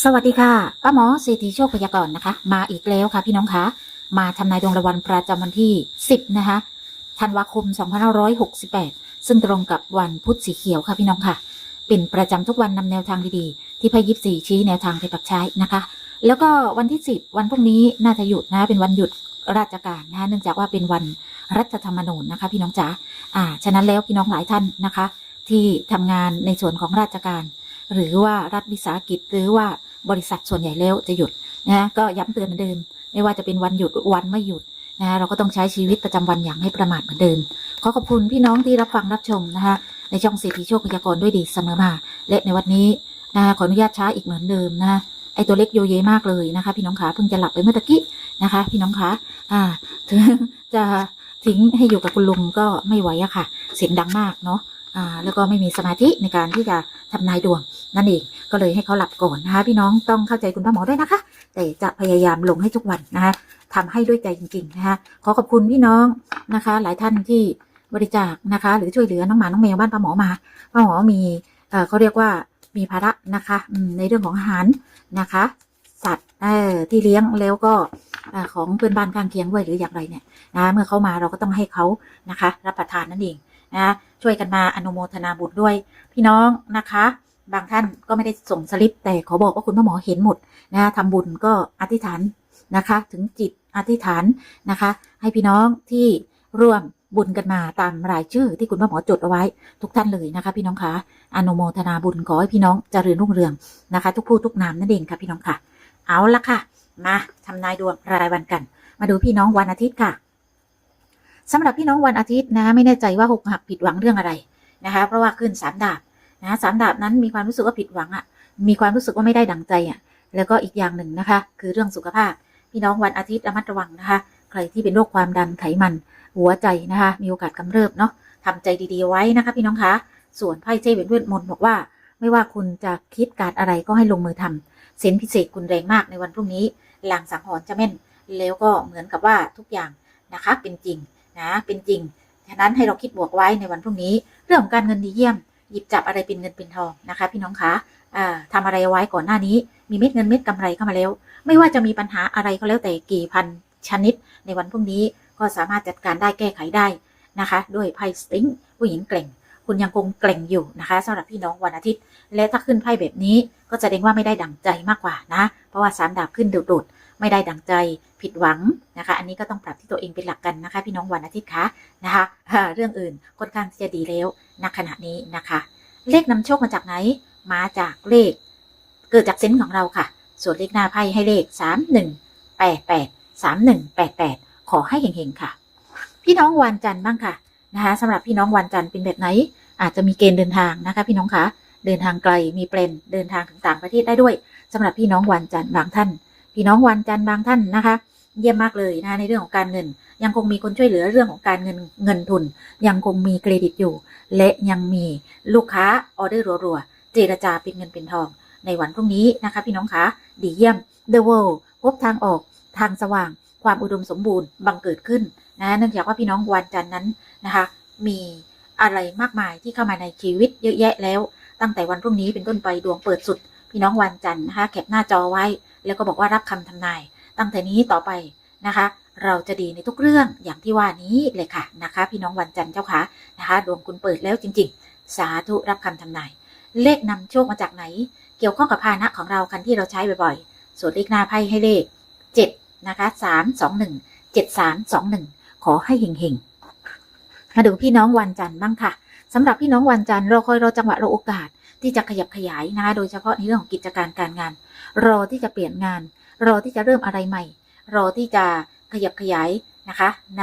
สวัสดีค่ะป้าหมอเศรษฐีโชคพยากรณ์นะคะ มาอีกแล้วค่ะพี่น้องคะมาทำนายดวงรางวัลประจำวันที่ 10 นะคะธันวาคม 2568 ซึ่งตรงกับวันพุธสีเขียวค่ะพี่น้องค่ะ เป็นประจำทุกวันนำแนวทางดีๆ ที่พ่ยิปซีชี้แนวทางไปปรับใช้นะคะ แล้วก็วันที่ 10 วันพรุ่งนี้น่าจะหยุดนะะเป็นวันหยุดราชการนะคะเนื่องจากว่าเป็นวันรัฐธรรมนูญนะคะ พี่น้องจ๋าอ่าฉะนั้นแล้วพี่น้องหลายท่านนะคะ ที่ทำงานในส่วนของราชการ หรือว่ารัฐวิสาหกิจ หรือว่าบริษัทส่วนใหญ่แล้วจะหยุดนะก็ย้ำเตือนเหมือนเดิม ไม่ว่าจะเป็นวันหยุดวันไม่หยุดนะเราก็ต้องใช้ชีวิตประจำวันอย่างไม่ประมาทเหมือนเดิม ขอขอบคุณพี่น้องที่รับฟังรับชมนะคะในช่องเศรษฐีโชคพยากรณ์ด้วยดีเสมอมา และในวันนี้นะคะขออนุญาตช้าอีกเหมือนเดิมนะคะไอตัวเล็กโยเยมากเลยนะคะ พี่น้องขาเพิ่งจะหลับไปเมื่อตะกี้นะคะ พี่น้องขาอ่า ถึงจะทิ้งให้อยู่กับคุณลุงก็ไม่ไหวอะค่ะ เสียงดังมากเนาะ แล้วก็ไม่มีสมาธิในการที่จะทำนายดวงนั่นเองก็เลยให้เขาหลับก่อนนะคะพี่น้องต้องเข้าใจคุณพ่อหมอด้วยนะคะ แต่จะพยายามลงให้ทุกวันนะคะทำให้ด้วยใจจริงๆนะคะขอขอบคุณพี่น้องนะคะ หลายท่านที่บริจาคนะคะ หรือช่วยเหลือน้องหมาน้องแมวบ้านป้าหมอมาป้าหมอมีเขาเรียกว่ามีภาระนะคะในเรื่องของอาหารนะคะ สัตว์ที่เลี้ยงแล้วก็ของเพื่อนบ้านข้างเคียงด้วยหรืออย่างไรเนี่ยนะเมื่อเขามาเราก็ต้องให้เขานะคะ รับประทานนั่นเอง นะช่วยกันมาอนุโมทนาบุญด้วยพี่น้องนะคะ บางท่านก็ไม่ได้ส่งสลิป แต่ขอบอกว่าคุณพ่อหมอเห็นหมดนะทำบุญก็อธิษฐานนะคะ ถึงจิตอธิษฐานนะคะ ให้พี่น้องที่ร่วมบุญกันมาตามรายชื่อที่คุณพ่อหมอจดเอาไว้ ทุกท่านเลยนะคะ พี่น้องคะอนุโมทนาบุญขอให้พี่น้องเจริญรุ่งเรืองนะคะ ทุกผู้ทุกนามนั่นเองค่ะพี่น้องค่ะ เอาละค่ะ มาทำนายดวงรายวันกัน มาดูพี่น้องวันอาทิตย์ค่ะ สำหรับพี่น้องวันอาทิตย์นะไม่แน่ใจว่าหกหักผิดหวังเรื่องอะไรนะคะเพราะว่าขึ้นสามดาบนะสามดาบนั้นมีความรู้สึกว่าผิดหวังอะ่ะมีความรู้สึกว่าไม่ได้ดังใจอะ่ะแล้วก็อีกอย่างหนึ่งนะคะ คือเรื่องสุขภาพ พี่น้องวันอาทิตย์ระมัดระวังนะคะ ใครที่เป็นโรคความดันไขมัน หัวใจนะคะ มีโอกาสกำเริบเนาะทำใจดีๆไว้นะคะ พี่น้องคะส่วนไพ่เจ้เป็นเวทมนต์บอกว่า ไม่ว่าคุณจะคิดการอะไรก็ให้ลงมือทำเซนพิเศษคุณแรงมากในวันพรุ่งนี้ลางสังหรณ์จะแม่น แล้วก็เหมือนกับว่าทุกอย่างนะคะ เป็นจริง นะเป็นจริง ฉะนั้นให้เราคิดบวกไว้ในวันพรุ่งนี้ เรื่องของการเงินดีเยี่ยม หยิบจับอะไรเป็นเงินเป็นทองนะคะ พี่น้องคะทำทำอะไรไว้ก่อนหน้านี้ มีเม็ดเงินเม็ดกำไรเข้ามาแล้ว ไม่ว่าจะมีปัญหาอะไรก็แล้วแต่กี่พันชนิด ในวันพรุ่งนี้ก็สามารถจัดการได้แก้ไขได้นะคะ ด้วยไพ่สติงผู้หญิงเก่ง คุณยังคงเกล่งอยู่นะคะสำหรับพี่น้องวันอาทิตย์ และถ้าขึ้นไพ่แบบนี้ก็จะแสดงว่าไม่ได้ดั่งใจมากกว่านะเพราะว่าสามดาบขึ้นโดดๆไม่ได้ดั่งใจผิดหวังนะคะ อันนี้ก็ต้องปรับที่ตัวเองเป็นหลักกันนะคะ พี่น้องวันอาทิตย์คะนะคะเรื่องอื่นค่อนข้างจะดีแล้วณขณะนี้นะคะ เลขนำโชคมาจากไหน มาจากเลข เกิดจากเซนส์ของเราค่ะ ส่วนเลขหน้าไพ่ให้เลขสามหนึ่งแปดแปดสามหนึ่งแปดแปดขอให้เฮงๆค่ะ พี่น้องวันจันทร์บ้างค่ะ นะคะสำหรับพี่น้องวันจันทร์เป็นแบบไหน อาจจะมีเกณฑ์เดินทางนะคะ พี่น้องคะเดินทางไกลมีเปลนเดินทางถึงต่างประเทศได้ด้วยสำหรับพี่น้องวันจันทร์บางท่าน พี่น้องวันจันทร์บางท่านนะคะ เยี่ยมมากเลยนะคะในเรื่องของการเงิน ยังคงมีคนช่วยเหลือเรื่องของการเงินเงินทุน ยังคงมีเครดิตอยู่ และยังมีลูกค้าออเดอร์รัวๆเจรจาเป็นเงินเป็นทอง ในวันพรุ่งนี้นะคะ พี่น้องคะดีเยี่ยม The World พบทางออกทางสว่าง ความอุดมสมบูรณ์บังเกิดขึ้นนะเนื่องจากว่าพี่น้องวันจันทร์นั้นนะคะมีอะไรมากมายที่เข้ามาในชีวิตเยอะแยะแล้ว ตั้งแต่วันพรุ่งนี้เป็นต้นไปดวงเปิดสุด พี่น้องวันจันทร์นะคะแคปหน้าจอไว้ แล้วก็บอกว่ารับคำทำนาย ตั้งแต่นี้ต่อไปนะคะ เราจะดีในทุกเรื่องอย่างที่ว่านี้เลยค่ะนะคะ พี่น้องวันจันทร์เจ้าค่ะนะคะดวงคุณเปิดแล้วจริง ๆ สาธุรับคำทำนาย เลขนำโชคมาจากไหน เกี่ยวข้องกับพาหนะของเราคันที่เราใช้บ่อยๆส่วนเลขหน้าไพ่ให้เลข 7 นะคะ3 2 1 7 3 2 1ขอให้เฮงๆมาดูพี่น้องวันจันทร์บ้างค่ะสำหรับพี่น้องวันจันทร์รอคอยรอจังหวะรอโอกาสที่จะขยับขยายนะคะโดยเฉพาะในเรื่องของกิจการการงาน รอที่จะเปลี่ยนงาน รอที่จะเริ่มอะไรใหม่ รอที่จะขยับขยายนะคะ ใน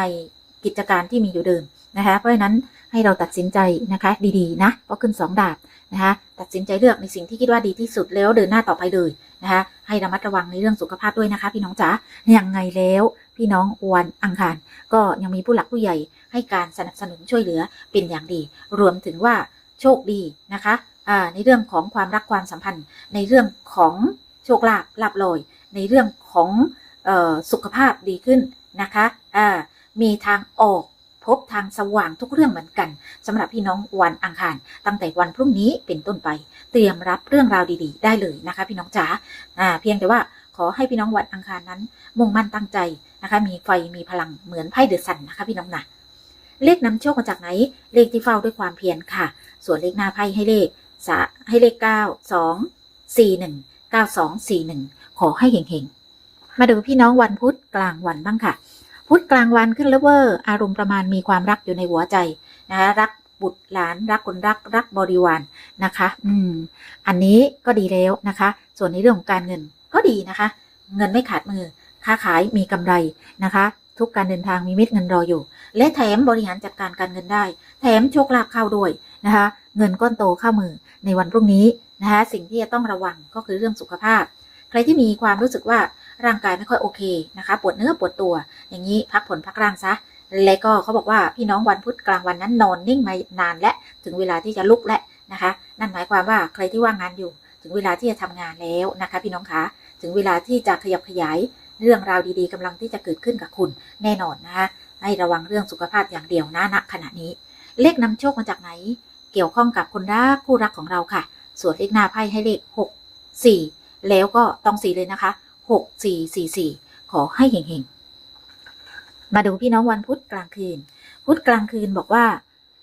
กิจการที่มีอยู่เดิมนะคะ เพราะฉะนั้น ให้เราตัดสินใจนะคะ ดีๆ นะเพราะขึ้นสองดาบนะคะตัดสินใจเลือกในสิ่งที่คิดว่าดีที่สุดแล้วเดินหน้าต่อไปเลยนะคะให้ระมัดระวังในเรื่องสุขภาพด้วยนะคะ พี่น้องจ๋ายังไงแล้วพี่น้องวันอังคาร ก็ยังมีผู้หลักผู้ใหญ่ให้การสนับสนุนช่วยเหลือเป็นอย่างดี รวมถึงว่าโชคดีนะคะในเรื่องของความรักความสัมพันธ์ ในเรื่องของโชคลาภลาบลอย ในเรื่องของออสุขภาพดีขึ้นนะคะมีทางออก บทางสว่างทุกเรื่องเหมือนกันสำหรับพี่น้องวันอังคาร ตั้งแต่วันพรุ่งนี้เป็นต้นไป เตรียมรับเรื่องราวดีๆ ได้เลยนะคะ พี่น้องจ๋าเพียงแต่ว่าขอให้พี่น้องวันอังคารนั้น มุ่งมั่นตั้งใจนะคะ มีไฟมีพลังเหมือนไพ่เดือดสันนะคะ พี่น้องนะเลขนำโชคมาจากไหน เลขที่เฝ้าด้วยความเพียรค่ะ ส่วนเลขหน้าไพ่ให้เลขสะให้เลขเก้าสองสี่หนึ่งเก้าสองสี่หนึ่งขอให้เฮงๆมาดูพี่น้องวันพุธกลางวันบ้างค่ะ พุธกลางวันขึ้นแล้วเวอร์อารมณ์ประมาณมีความรักอยู่ในหัวใจนะคะรักบุตรหลานรักคนรักรักบริวารนะคะ อืม อันนี้ก็ดีแล้วนะคะ ส่วนในเรื่องของการเงินก็ดีนะคะ เงินไม่ขาดมือ ค้าขายมีกำไรนะคะ ทุกการเดินทางมีเม็ดเงินรออยู่ และแถมบริหารจัดการการเงินได้ แถมโชคลาภเข้าด้วยนะคะ เงินก้อนโตเข้ามือในวันพรุ่งนี้นะคะ สิ่งที่จะต้องระวังก็คือเรื่องสุขภาพ ใครที่มีความรู้สึกว่าร่างกายไม่ค่อยโอเคนะคะ ปวดเนื้อปวดตัว อย่างนี้พักผ่อนพักร่างซะ และก็เขาบอกว่าพี่น้องวันพุธกลางวันนั้นนอนนิ่งมานานและถึงเวลาที่จะลุกและนะคะ นั่นหมายความว่าใครที่ว่างงานอยู่ ถึงเวลาที่จะทำงานแล้วนะคะ พี่น้องคะถึงเวลาที่จะขยับขยายเรื่องราวดีๆกำลังที่จะเกิดขึ้นกับคุณแน่นอนนะคะให้ระวังเรื่องสุขภาพอย่างเดียวนะณขณะนี้ เลขนำโชคมาจากไหน เกี่ยวข้องกับคนรักคู่รักของเราค่ะ ส่วนเลขหน้าไพ่ให้เลขหกสี่แล้วก็ต้องสี่เลยนะคะหกสี่สี่สี่ขอให้เฮงๆ มาดูพี่น้องวันพุธกลางคืน พุธกลางคืนบอกว่า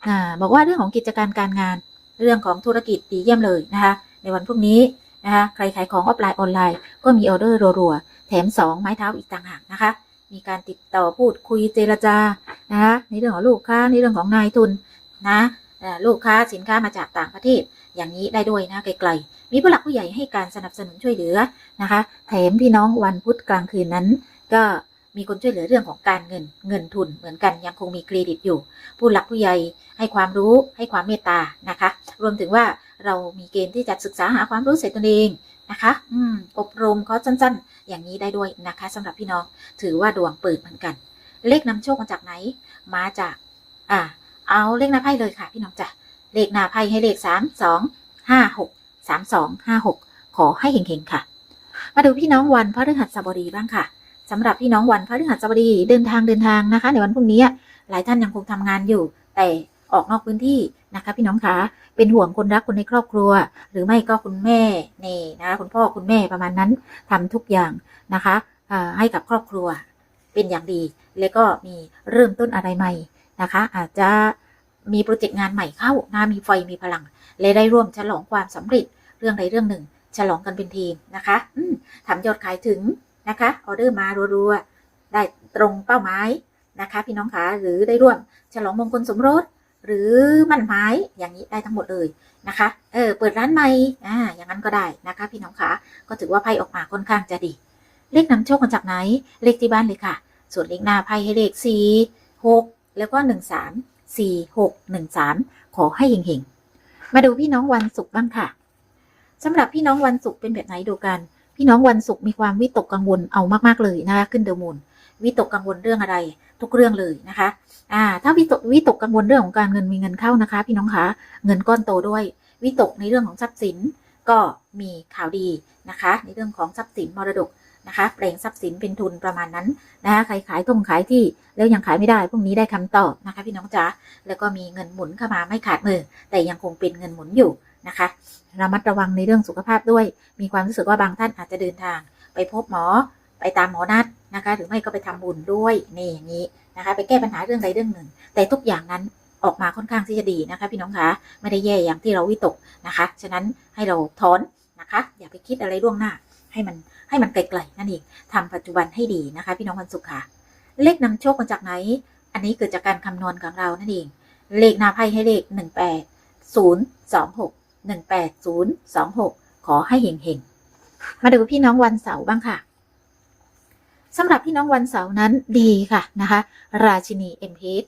อ่าบอกว่าเรื่องของกิจการการงาน เรื่องของธุรกิจดีเยี่ยมเลยนะคะ ในวันพรุ่งนี้นะคะ ใครขายของออฟไลน์ออนไลน์ก็มีออเดอร์รัวๆ แถม 2 ไม้เท้าอีกต่างหากนะคะ มีการติดต่อพูดคุยเจรจา นะคะในเรื่องของลูกค้าในเรื่องของนายทุนนะลูกค้าสินค้ามาจากต่างประเทศ อย่างนี้ได้ด้วยนะไกลๆ มีผู้หลักผู้ใหญ่ให้การสนับสนุนช่วยเหลือนะคะ แถมพี่น้องวันพุธกลางคืนนั้น ก็ มีคนช่วยเหลือเรื่องของการเงินเงินทุนเหมือนกันยังคงมีเครดิตอยู่ ผู้หลักผู้ใหญ่ให้ความรู้ให้ความเมตตานะคะ รวมถึงว่าเรามีเกณฑ์ที่จะศึกษาหาความรู้เสร็จตนเองนะคะ อืมอบรมคอร์สสั้นๆ อย่างนี้ได้ด้วยนะคะสำหรับพี่น้องถือว่าดวงเปิดเหมือนกัน เลขนำโชคมาจากไหน มาจาก อ่า เอาเลขหน้าไพ่เลยค่ะ พี่น้องจ้ะเลขหน้าไพ่ให้เลขสามสองห้าหกสามสองห้าหกขอให้เฮงๆค่ะ มาดูพี่น้องวันพฤหัสบดีบ้างค่ะ สำหรับพี่น้องวันพฤหัสบดีเดินทางเดินทางนะคะ ในวันพรุ่งนี้หลายท่านยังคงทำงานอยู่ แต่ออกนอกพื้นที่นะคะ พี่น้องคะเป็นห่วงคนรักคนในครอบครัว หรือไม่ก็คุณแม่เน่นะคะคุณพ่อคุณแม่ประมาณนั้นทำทุกอย่างนะคะให้กับครอบครัวเป็นอย่างดี แล้วก็มีเริ่มต้นอะไรใหม่นะคะ อาจจะมีโปรเจกต์งานใหม่เข้านะมีไฟมีพลัง และได้ร่วมฉลองความสำเร็จเรื่องใดเรื่องหนึ่ง ฉลองกันเป็นทีมนะคะทำยอดขายถึง นะคะออเดอร์มารัวๆได้ตรงเป้าหมายนะคะ พี่น้องคะหรือได้ร่วมฉลองมงคลสมรส หรือมั่นหมายอย่างนี้ได้ทั้งหมดเลยนะคะเออเปิดร้านใหม่อ่าอย่างนั้นก็ได้นะคะ พี่น้องคะก็ถือว่าไพ่ออกมาค่อนข้างจะดี เลขนำโชคมาจากไหน เลขที่บ้านเลยค่ะ ส่วนเลขหน้าไพ่ให้เลขสี่หกแล้วก็หนึ่งสามสี่หกหนึ่งสามขอให้เฮงๆมาดูพี่น้องวันศุกร์บ้างค่ะสำหรับพี่น้องวันศุกร์เป็นแบบไหนดูกัน พี่น้องวันศุกร์มีความวิตกกังวลเอามากๆเลยนะคะขึ้นเดอะมูลวิตกกังวลเรื่องอะไรทุกเรื่องเลยนะคะอ่าถ้าวิตกวิตกกังวลเรื่องของการเงินมีเงินเข้านะคะ พี่น้องคะเงินก้อนโตด้วย วิตกในเรื่องของทรัพย์สินก็มีข่าวดีนะคะ ในเรื่องของทรัพย์สินมรดกนะคะแปลงทรัพย์สินเป็นทุนประมาณนั้นนะคะใครขายทงขายที่แล้วยังขายไม่ได้พรุ่งนี้ได้คำตอบนะคะ พี่น้องจ๋าแล้วก็มีเงินหมุนเข้ามาไม่ขาดมือ แต่ยังคงเป็นเงินหมุนอยู่ นะคะระมัดระวังในเรื่องสุขภาพด้วย มีความรู้สึกว่าบางท่านอาจจะเดินทาง ไปพบหมอไปตามหมอนัดนะคะ หรือไม่ก็ไปทำบุญด้วยนี่อย่างนี้นะคะ ไปแก้ปัญหาเรื่องใดเรื่องหนึ่ง แต่ทุกอย่างนั้นออกมาค่อนข้างที่จะดีนะคะ พี่น้องคะไม่ได้แย่อย่างที่เราวิตกนะคะ ฉะนั้นให้เราถอนนะคะ อย่าไปคิดอะไรล่วงหน้า ให้มันให้มันไกลๆนั่นเองทำปัจจุบันให้ดีนะคะ พี่น้องวันศุกร์ค่ะ เลขนำโชคมาจากไหน อันนี้เกิดจากการคำนวณของเรานั่นเอง เลขหน้าไพ่ให้เลขหนึ่งแปดศูนย์สองหก หนึ่งแปดศูนย์สองหกขอให้เฮงๆ มาดูพี่น้องวันเสาร์บ้างค่ะสำหรับพี่น้องวันเสาร์นั้นดีค่ะนะคะ ราชินีเอ็มเพส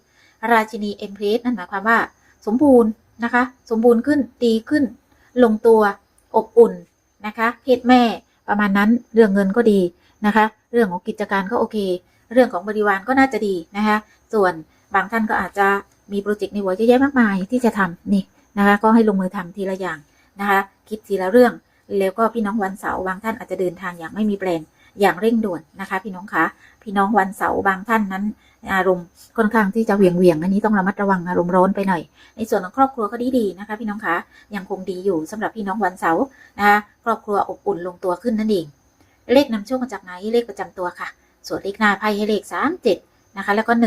ราชินีเอ็มเพสนั่นหมายความว่า สมบูรณ์นะคะ สมบูรณ์ขึ้นดีขึ้น ลงตัวอบอุ่นนะคะ เพศแม่ประมาณนั้นเรื่องเงินก็ดีนะคะ เรื่องของกิจการก็โอเค เรื่องของบริวารก็น่าจะดีนะคะ ส่วนบางท่านก็อาจจะมีโปรเจกต์ในหัวเยอะแยะมากมายที่จะทำนี่ นะคะ ก็ให้ลงมือทำทีละอย่างนะคะ คิดทีละเรื่อง แล้วก็พี่น้องวันเสาร์บางท่านอาจจะเดินทางอย่างไม่มีแปลนอย่างเร่งด่วนนะคะ พี่น้องคะพี่น้องวันเสาร์บางท่านนั้น อารมณ์ค่อนข้างที่จะเหวียงเวียงๆอันนี้ต้องระมัดระวังอารมณ์ร้อนไปหน่อย ในส่วนของครอบครัวก็ดีๆนะคะ พี่น้องคะยังคงดีอยู่สำหรับพี่น้องวันเสาร์นะคะครอบครัวอบอุ่นลงตัวขึ้นนั่นเอง เลขนำโชคมาจากไหนเลขประจำตัวค่ะ ส่วนเลขหน้าไพ่ให้เลข37นะคะ แล้วก็10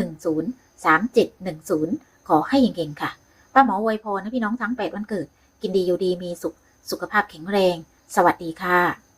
3710ขอให้เก่งๆค่ะ ป้าหมอวยพรนะพี่น้องทั้งแปดวันเกิด กินดีอยู่ดีมีสุข สุขภาพแข็งแรง สวัสดีค่ะ